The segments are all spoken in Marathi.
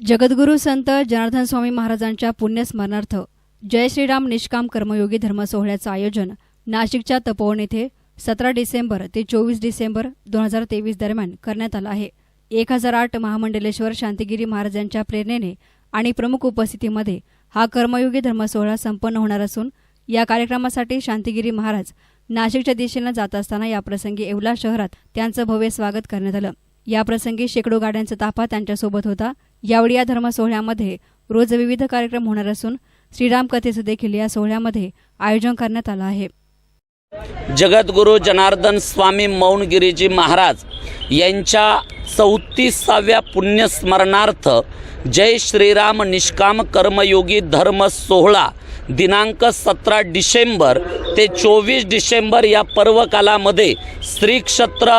जगद्गुरू संत जनार्दन स्वामी महाराजांच्या पुण्यस्मरणार्थ जय श्रीराम निष्काम कर्मयोगी धर्म सोहळ्याचं आयोजन नाशिकच्या तपोवन येथे सतरा डिसेंबर ते चोवीस डिसेंबर दोन हजार तेवीस दरम्यान करण्यात आलं आहे. एक हजार आठ महामंडलेश्वर शांतिगिरी महाराजांच्या प्रेरणेने आणि प्रमुख उपस्थितीमध्ये हा कर्मयोगी धर्म सोहळा संपन्न होणार असून या कार्यक्रमासाठी शांतिगिरी महाराज नाशिकच्या दिशेनं जात असताना याप्रसंगी येवला शहरात त्यांचं भव्य स्वागत करण्यात आलं. याप्रसंगी शेकडो गाड्यांचा ताफा त्यांच्यासोबत होता. यावेळी या धर्म सोहळ्यामध्ये रोज विविध कार्यक्रम होणार असून श्रीराम कथेचं देखील या सोहळ्यामध्ये आयोजन करण्यात आलं आहे. जगद्गुरू जनार्दन स्वामी मौनगिरीजी महाराज यांच्या चौतीसाव्या पुण्यस्मरणार्थ जय श्रीराम निष्काम कर्मयोगी धर्म सोहळा दिनांक सतरा डिसेंबर ते चोवीस डिसेंबर या पर्वकालामध्ये कालामध्ये क्षेत्र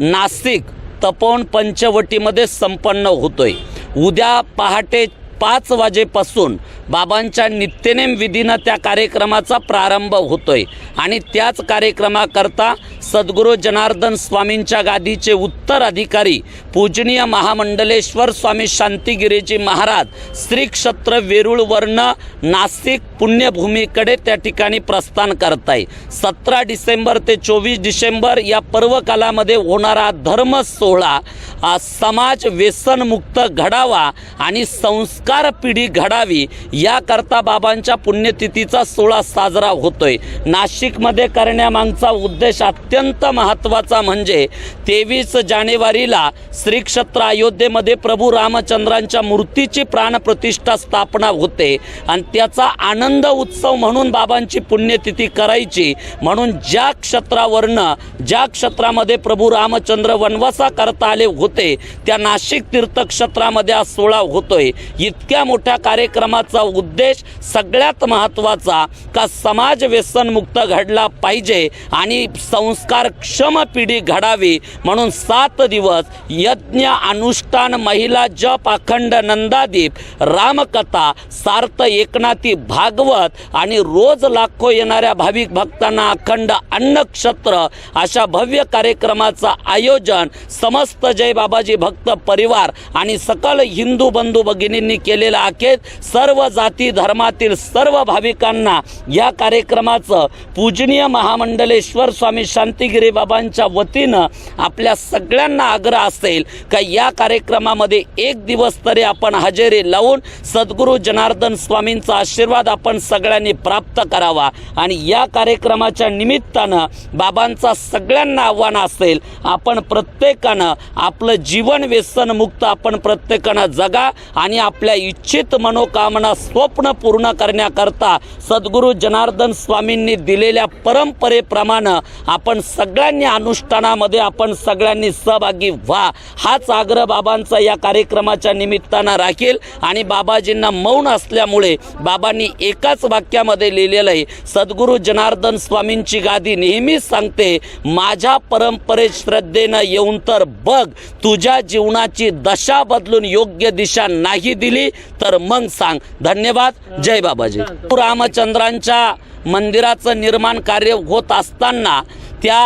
नाशिक तपोवन पंचवटीमध्ये संपन्न होतोय. उद्या पहाटे पाच वाजेपासून बाबांच्या नित्यनेम विधीनं त्या कार्यक्रमाचा प्रारंभ होतोय. आणि त्याच कार्यक्रमाकरता सद्गुरू जनार्दन स्वामींच्या गादीचे उत्तराधिकारी पूजनीय महामंडलेश्वर स्वामी शांतिगिरीजी महाराज श्री क्षेत्र वेरूळ वर्ण नाशिक पुण्यभूमीकडे त्या ठिकाणी प्रस्थान करताय. सतरा डिसेंबर ते चोवीस डिसेंबर या पर्वकालामध्ये होणारा धर्म सोहळा हा समाज व्यसनमुक्त घडावा आणि संस्कार पिढी घडावी याकरता बाबांच्या पुण्यतिथीचा सोहळा साजरा होतोय. नाशिकमध्ये करण्यामागचा उद्देश अत्यंत महत्त्वाचा म्हणजे तेवीस जानेवारीला श्री क्षेत्र अयोध्येमध्ये प्रभू रामचंद्रांच्या मूर्तीची प्राणप्रतिष्ठा स्थापना होते आणि त्याचा आनंद उत्सव म्हणून बाबांची पुण्यतिथी करायची. म्हणून ज्या क्षेत्रावरनं ज्या क्षेत्रामध्ये प्रभू रामचंद्र वनवासा करता आले होते त्या नाशिक तीर्थक्षेत्रामध्ये हा सोहळा होतोय. इतक्या मोठ्या कार्यक्रमाचा उद्देश सगळ्यात महत्त्वाचा का समाज व्यसनमुक्त घडला पाहिजे आणि संस्कार क्षम पिढी घडावी. म्हणून सात दिवस यज्ञ अनुष्ठान महिला जप अखंड नंदादीप रामकथा सार्थ एकनाथी भाग भागवत आणि रोज लाखो येणाऱ्या भाविक भक्तांना अखंड अन्नक्षत्र अशा भव्य कार्यक्रमाचं आयोजन समस्त जय बाबाजी भक्त परिवार आणि सकल हिंदू बंधू भगिनींनी केलेलं अखेर सर्व जाती धर्मातील सर्व भाविकांना या कार्यक्रमाचं पूजनीय महामंडलेश्वर स्वामी शांतिगिरी बाबांच्या वतीनं आपल्या सगळ्यांना आग्रह असेल का या कार्यक्रमामध्ये एक दिवस तरी आपण हजेरी लावून सद्गुरू जनार्दन स्वामींचा आशीर्वाद आपण सगळ्यांनी प्राप्त करावा. आणि या कार्यक्रमाच्या निमित्तानं बाबांचा सगळ्यांना आव्हान असेल आपण प्रत्येकानं आपलं जीवन व्यसनमुक्त आपण प्रत्येकानं जगा आणि आपल्या इच्छित मनोकामना स्वप्न पूर्ण करण्याकरता सद्गुरू जनार्दन स्वामींनी दिलेल्या परंपरेप्रमाणे आपण सगळ्यांनी अनुष्ठानामध्ये आपण सगळ्यांनी सहभागी व्हा. हाच आग्रह बाबांचा या कार्यक्रमाच्या निमित्तानं राखील आणि बाबाजींना मौन असल्यामुळे बाबांनी एकाच वाक्यामध्ये लिहिलेलं आहे सद्गुरू जनार्दन स्वामींची गादी नेहमीच सांगते माझ्या परंपरेत श्रद्धेनं येऊन तर बघ तुझ्या जीवनाची दशा बदलून योग्य दिशा नाही दिली तर मग सांग. धन्यवाद. जय बाबाजी. रामचंद्रांच्या मंदिराचं निर्माण कार्य होत असताना त्या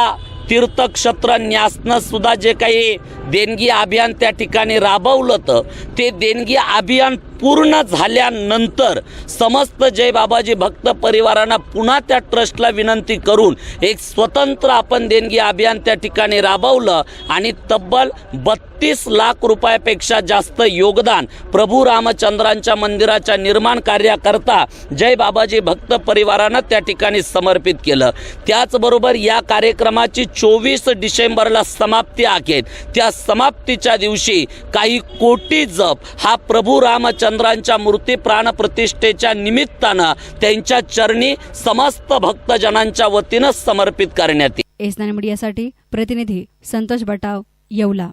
तीर्थक्षेत्र न्यासनं सुद्धा जे काही देणगी अभियान त्या ठिकाणी राबवलं तर ते देणगी अभियान पूर्ण झाल्यानंतर समस्त जय बाबाजी भक्त परिवारांना पुन्हा त्या ट्रस्टला विनंती करून एक स्वतंत्र आपण देणगी अभियान त्या ठिकाणी राबवलं आणि तब्बल बत्तीस लाख रुपयापेक्षा जास्त योगदान प्रभू रामचंद्रांच्या मंदिराच्या निर्माण कार्याकरता जय बाबाजी भक्त परिवारानं त्या ठिकाणी समर्पित केलं. त्याचबरोबर या कार्यक्रमाची चोवीस डिसेंबरला समाप्ती आहे. त्या समाप्तीच्या दिवशी काही कोटी जप हा प्रभू रामचंद्र रामचंद्रांच्या मूर्ती प्राणप्रतिष्ठेच्या निमित्तानं त्यांच्या चरणी समस्त भक्तजनांच्या वतीनं समर्पित करण्यात येईल. एस मीडियासाठी प्रतिनिधी संतोष बटाव येवला.